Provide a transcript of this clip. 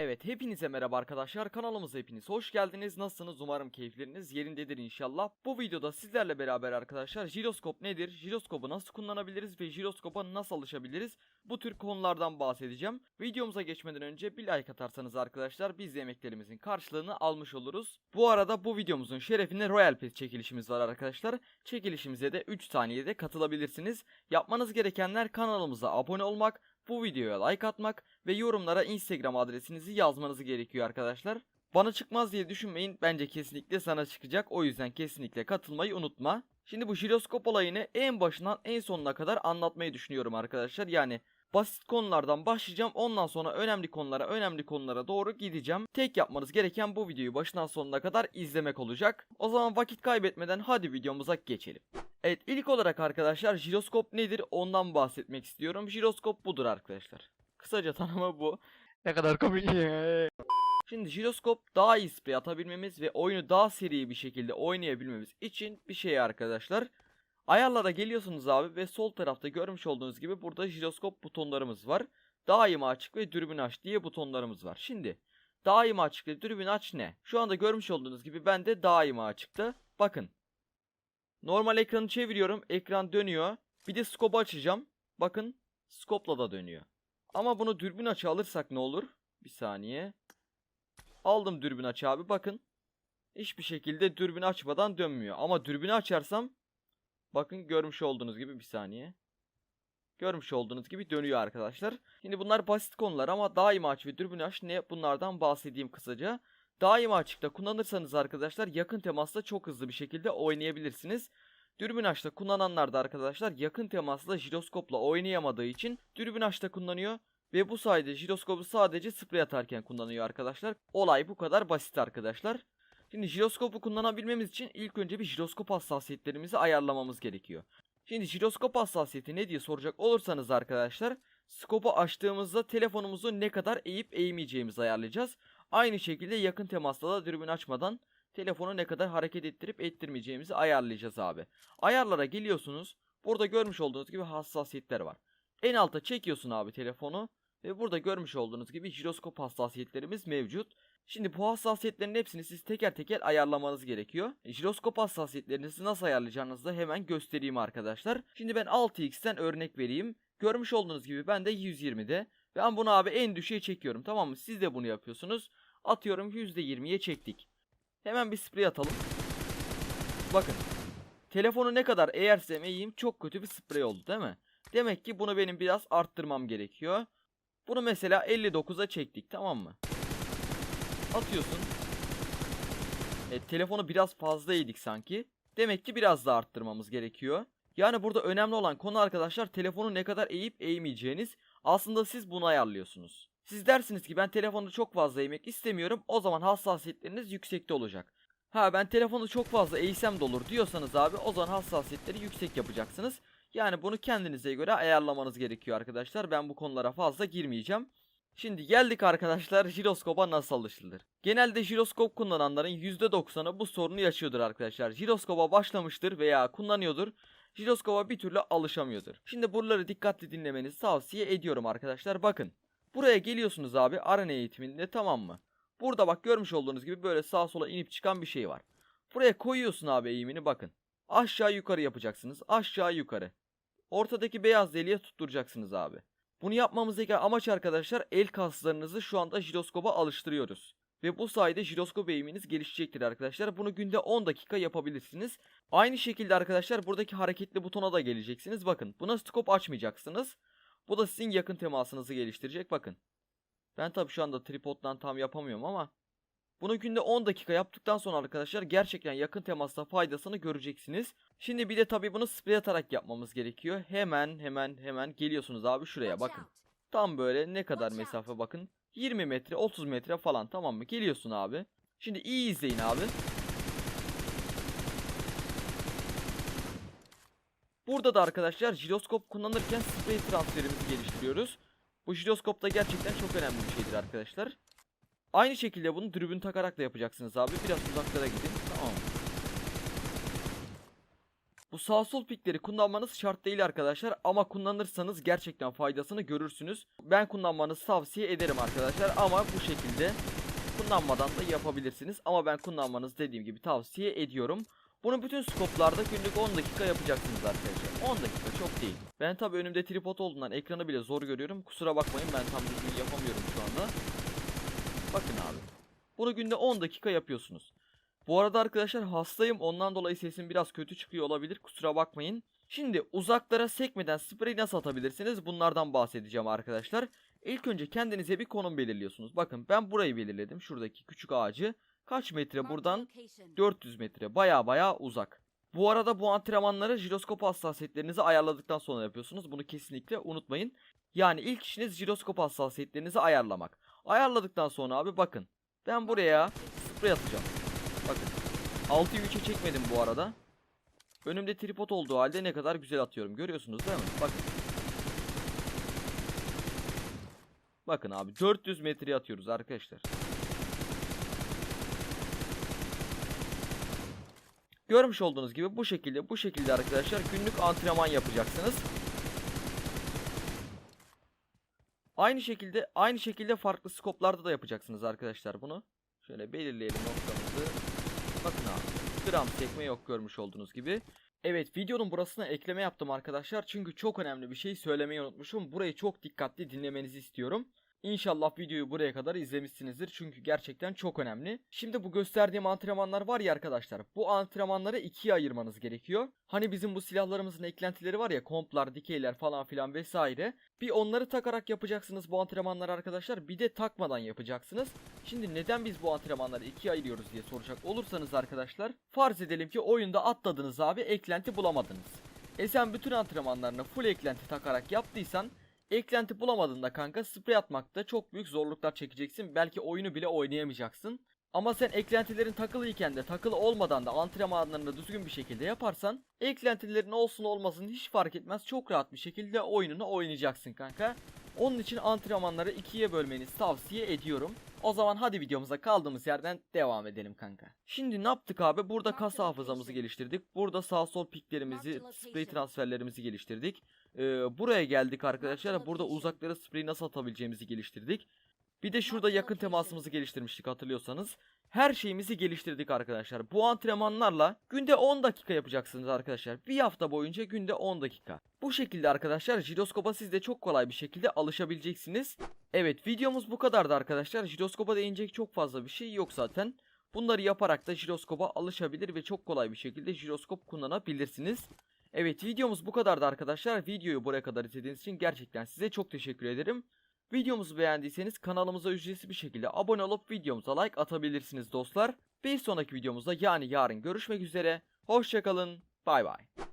Evet hepinize merhaba arkadaşlar. Kanalımıza hepiniz hoş geldiniz. Nasılsınız? Umarım keyifleriniz yerindedir inşallah. Bu videoda sizlerle beraber arkadaşlar jiroskop nedir? Jiroskopu nasıl kullanabiliriz ve jiroskopa nasıl alışabiliriz? Bu tür konulardan bahsedeceğim. Videomuza geçmeden önce bir like atarsanız arkadaşlar biz de emeklerimizin karşılığını almış oluruz. Bu arada bu videomuzun şerefine Royal Pass çekilişimiz var arkadaşlar. Çekilişimize de 3 saniyede katılabilirsiniz. Yapmanız gerekenler kanalımıza abone olmak bu videoya like atmak ve yorumlara Instagram adresinizi yazmanız gerekiyor arkadaşlar. Bana çıkmaz diye düşünmeyin. Bence kesinlikle sana çıkacak. O yüzden kesinlikle katılmayı unutma. Şimdi bu jiroskop olayını en başından en sonuna kadar anlatmayı düşünüyorum arkadaşlar. Yani basit konulardan başlayacağım. Ondan sonra önemli konulara, önemli konulara doğru gideceğim. Tek yapmanız gereken bu videoyu başından sonuna kadar izlemek olacak. O zaman vakit kaybetmeden hadi videomuza geçelim. Evet ilk olarak arkadaşlar jiroskop nedir ondan bahsetmek istiyorum. Jiroskop budur arkadaşlar. Kısaca tanımı bu. Ne kadar komik. Şimdi jiroskop daha iyi sprey atabilmemiz ve oyunu daha seri bir şekilde oynayabilmemiz için bir şey arkadaşlar. Ayarlara geliyorsunuz abi ve sol tarafta görmüş olduğunuz gibi burada jiroskop butonlarımız var. Daima açık ve dürbün aç diye butonlarımız var. Şimdi daima açık ve dürbün aç ne? Şu anda görmüş olduğunuz gibi bende daima açıkta. Bakın. Normal ekranı çeviriyorum. Ekran dönüyor. Bir de scope açacağım. Bakın scope'la da dönüyor. Ama bunu dürbün açı alırsak ne olur? Bir saniye. Aldım dürbün açı abi bakın. Hiçbir şekilde dürbün açmadan dönmüyor. Ama dürbünü açarsam bakın görmüş olduğunuz gibi bir saniye. Görmüş olduğunuz gibi dönüyor arkadaşlar. Şimdi bunlar basit konular ama daima aç ve dürbün aç ne bunlardan bahsedeyim kısaca. Daima açıkta kullanırsanız arkadaşlar yakın temasla çok hızlı bir şekilde oynayabilirsiniz. Dürbün açta kullananlar da arkadaşlar yakın temasla jiroskopla oynayamadığı için dürbün açta kullanıyor. Ve bu sayede jiroskopu sadece sprey atarken kullanıyor arkadaşlar. Olay bu kadar basit arkadaşlar. Şimdi jiroskopu kullanabilmemiz için ilk önce bir jiroskop hassasiyetlerimizi ayarlamamız gerekiyor. Şimdi jiroskop hassasiyeti ne diye soracak olursanız arkadaşlar skopu açtığımızda telefonumuzu ne kadar eğip eğmeyeceğimizi ayarlayacağız. Aynı şekilde yakın temasla da dürbün açmadan telefonu ne kadar hareket ettirip ettirmeyeceğimizi ayarlayacağız abi. Ayarlara geliyorsunuz. Burada görmüş olduğunuz gibi hassasiyetler var. En alta çekiyorsun abi telefonu ve burada görmüş olduğunuz gibi jiroskop hassasiyetlerimiz mevcut. Şimdi bu hassasiyetlerin hepsini siz teker teker ayarlamanız gerekiyor. E, jiroskop hassasiyetlerinizi nasıl ayarlayacağınızı da hemen göstereyim arkadaşlar. Şimdi ben 6x'ten örnek vereyim. Görmüş olduğunuz gibi ben de 120'de. Ben bunu abi en düşüğe çekiyorum tamam mı? Siz de bunu yapıyorsunuz. Atıyorum %20'ye çektik. Hemen bir sprey atalım. Bakın. Telefonu ne kadar eğersem eğeyim çok kötü bir sprey oldu değil mi? Demek ki bunu benim biraz arttırmam gerekiyor. Bunu mesela 59'a çektik tamam mı? Atıyorsun. E, telefonu biraz fazla eğdik sanki. Demek ki biraz daha arttırmamız gerekiyor. Yani burada önemli olan konu arkadaşlar telefonu ne kadar eğip eğmeyeceğiniz. Aslında siz bunu ayarlıyorsunuz. Siz dersiniz ki ben telefonu çok fazla eğmek istemiyorum. O zaman hassasiyetleriniz yüksekte olacak. Ha ben telefonu çok fazla eğsem de olur diyorsanız abi o zaman hassasiyetleri yüksek yapacaksınız. Yani bunu kendinize göre ayarlamanız gerekiyor arkadaşlar. Ben bu konulara fazla girmeyeceğim. Şimdi geldik arkadaşlar jiroskopa nasıl alışılır. Genelde jiroskop kullananların %90'ı bu sorunu yaşıyordur arkadaşlar. Jiroskopa başlamıştır veya kullanıyordur. Jiroskopa bir türlü alışamıyordur. Şimdi buraları dikkatli dinlemenizi tavsiye ediyorum arkadaşlar. Bakın. Buraya geliyorsunuz abi arena eğitiminde tamam mı? Burada bak görmüş olduğunuz gibi böyle sağa sola inip çıkan bir şey var. Buraya koyuyorsun abi eğimini bakın. Aşağı yukarı yapacaksınız. Aşağı yukarı. Ortadaki beyaz deliğe tutturacaksınız abi. Bunu yapmamızdaki amaç arkadaşlar el kaslarınızı şu anda jiroskopa alıştırıyoruz. Ve bu sayede jiroskop eğiminiz gelişecektir arkadaşlar. Bunu günde 10 dakika yapabilirsiniz. Aynı şekilde arkadaşlar buradaki hareketli butona da geleceksiniz. Bakın buna skop açmayacaksınız. Bu da sizin yakın temasınızı geliştirecek. Bakın. Ben tabi şu anda tripoddan tam yapamıyorum ama bunu günde 10 dakika yaptıktan sonra arkadaşlar gerçekten yakın temasta faydasını göreceksiniz. Şimdi bir de tabi bunu sprey atarak yapmamız gerekiyor. Hemen hemen hemen geliyorsunuz abi şuraya bakın. Tam böyle ne kadar mesafe bakın. 20 metre 30 metre falan tamam mı? Geliyorsun abi. Şimdi iyi izleyin abi. Burada da arkadaşlar jiroskop kullanırken sprey transferimizi geliştiriyoruz. Bu jiroskop da gerçekten çok önemli bir şeydir arkadaşlar. Aynı şekilde bunu dürbün takarak da yapacaksınız abi. Biraz uzaklara gidin. Tamam. Bu sağ sol pikleri kullanmanız şart değil arkadaşlar ama kullanırsanız gerçekten faydasını görürsünüz. Ben kullanmanızı tavsiye ederim arkadaşlar ama bu şekilde kullanmadan da yapabilirsiniz. Ama ben kullanmanızı dediğim gibi tavsiye ediyorum. Bunu bütün skoplarda günlük 10 dakika yapacaksınız arkadaşlar. 10 dakika çok değil. Ben tabi önümde tripod olduğundan ekranı bile zor görüyorum. Kusura bakmayın ben tam düzgün yapamıyorum şu anda. Bakın abi. Bunu günde 10 dakika yapıyorsunuz. Bu arada arkadaşlar hastayım ondan dolayı sesim biraz kötü çıkıyor olabilir kusura bakmayın. Şimdi uzaklara sekmeden sprey nasıl atabilirsiniz bunlardan bahsedeceğim arkadaşlar. İlk önce kendinize bir konum belirliyorsunuz. Bakın ben burayı belirledim şuradaki küçük ağacı. Kaç metre buradan? 400 metre baya baya uzak. Bu arada bu antrenmanları jiroskop hassasiyetlerinizi ayarladıktan sonra yapıyorsunuz. Bunu kesinlikle unutmayın. Yani ilk işiniz jiroskop hassasiyetlerinizi ayarlamak. Ayarladıktan sonra abi bakın. Ben buraya sprey atacağım. Bakın. 6'yı 3'e çekmedim bu arada. Önümde tripod olduğu halde ne kadar güzel atıyorum. Görüyorsunuz değil mi? Bakın. Bakın abi 400 metreye atıyoruz arkadaşlar. Görmüş olduğunuz gibi bu şekilde bu şekilde arkadaşlar günlük antrenman yapacaksınız. Aynı şekilde aynı şekilde farklı skoplarda da yapacaksınız arkadaşlar bunu. Şöyle belirleyelim noktamızı. Bakın abi gram sekme yok görmüş olduğunuz gibi. Evet videonun burasına ekleme yaptım arkadaşlar. Çünkü çok önemli bir şey söylemeyi unutmuşum. Burayı çok dikkatli dinlemenizi istiyorum. İnşallah videoyu buraya kadar izlemişsinizdir çünkü gerçekten çok önemli. Şimdi bu gösterdiğim antrenmanlar var ya arkadaşlar. Bu antrenmanları ikiye ayırmanız gerekiyor. Hani bizim bu silahlarımızın eklentileri var ya komplar, dikeyler falan filan vesaire. Bir onları takarak yapacaksınız bu antrenmanları arkadaşlar. Bir de takmadan yapacaksınız. Şimdi neden biz bu antrenmanları ikiye ayırıyoruz diye soracak olursanız arkadaşlar. Farz edelim ki oyunda atladınız abi eklenti bulamadınız. E sen bütün antrenmanlarını full eklenti takarak yaptıysan Eklenti bulamadığında kanka sprey atmakta çok büyük zorluklar çekeceksin. Belki oyunu bile oynayamayacaksın. Ama sen eklentilerin takılıyken de takılı olmadan da antrenmanlarını düzgün bir şekilde yaparsan eklentilerin olsun olmasın hiç fark etmez. Çok rahat bir şekilde oyununu oynayacaksın kanka. Onun için antrenmanları ikiye bölmenizi tavsiye ediyorum. O zaman hadi videomuza kaldığımız yerden devam edelim kanka. Şimdi ne yaptık abi? Burada kas hafızamızı geliştirdik. Burada sağ sol piklerimizi, sprey transferlerimizi geliştirdik. Ee, buraya geldik arkadaşlar. Burada uzaklara sprey nasıl atabileceğimizi geliştirdik. Bir de şurada yakın temasımızı geliştirmiştik hatırlıyorsanız. Her şeyimizi geliştirdik arkadaşlar. Bu antrenmanlarla günde 10 dakika yapacaksınız arkadaşlar. Bir hafta boyunca günde 10 dakika. Bu şekilde arkadaşlar jiroskopa siz de çok kolay bir şekilde alışabileceksiniz. Evet videomuz bu kadardı arkadaşlar. Jiroskopa değinecek çok fazla bir şey yok zaten. Bunları yaparak da jiroskopa alışabilir ve çok kolay bir şekilde jiroskop kullanabilirsiniz. Evet videomuz bu kadardı arkadaşlar. Videoyu buraya kadar izlediğiniz için gerçekten size çok teşekkür ederim. Videomuzu beğendiyseniz kanalımıza ücretsiz bir şekilde abone olup videomuza like atabilirsiniz dostlar. Bir sonraki videomuzda yani yarın görüşmek üzere. Hoşçakalın. Bay bay.